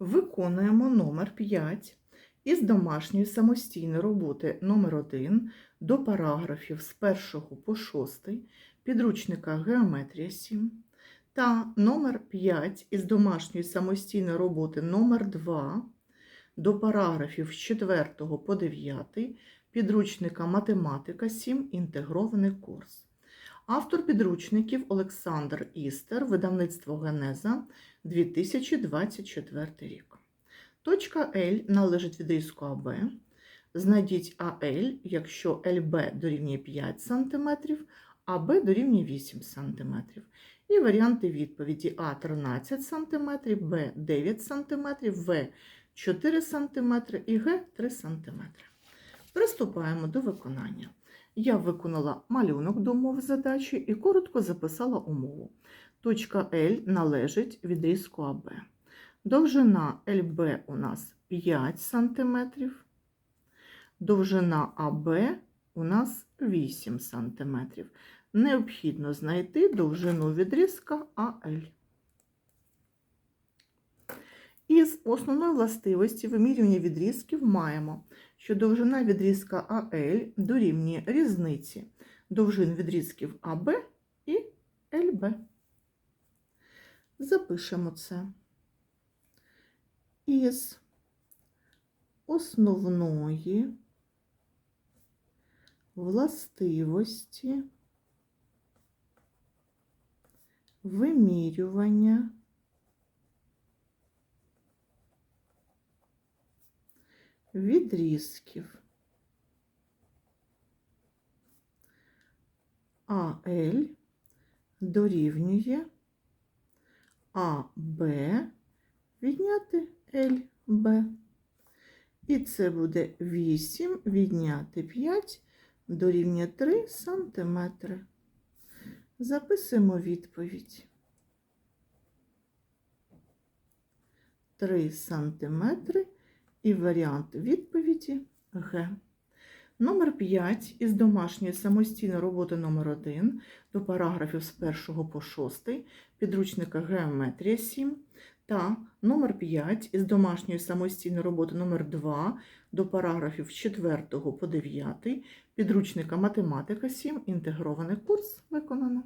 Виконуємо номер 5 із домашньої самостійної роботи номер 1 до параграфів з 1 по 6 підручника Геометрія 7 та номер 5 із домашньої самостійної роботи номер 2 до параграфів з 4 по 9 підручника Математика 7 інтегрований курс. Автор підручників Олександр Істер, видавництво Генеза 2024 рік. Точка L належить від відрізку АБ. Знайдіть АЛ, якщо ЛБ дорівнює 5 см, АБ дорівнює 8 см. І варіанти відповіді А 13 см, Б 9 см, В 4 см і Г 3 см. Приступаємо до виконання. Я виконала малюнок до умови задачі і коротко записала умову. Точка L належить відрізку АБ. Довжина ЛБ у нас 5 см, довжина АБ у нас 8 см. Необхідно знайти довжину відрізка АЛ. Із основної властивості вимірювання відрізків маємо, що довжина відрізка АЛ дорівнює різниці довжин відрізків АБ і ЛБ. Запишемо це. Із основної властивості вимірювання відрізків АЛ дорівнює АБ відняти ЛБ. І це буде 8 відняти 5 дорівнює 3 см. Записуємо відповідь. 3 см і варіант відповіді Г. Номер 5 із домашньої самостійної роботи номер 1 до параграфів з 1 по 6 підручника Геометрія 7 та номер 5 із домашньої самостійної роботи номер 2 до параграфів з 4 по 9 підручника Математика 7 інтегрований курс виконано.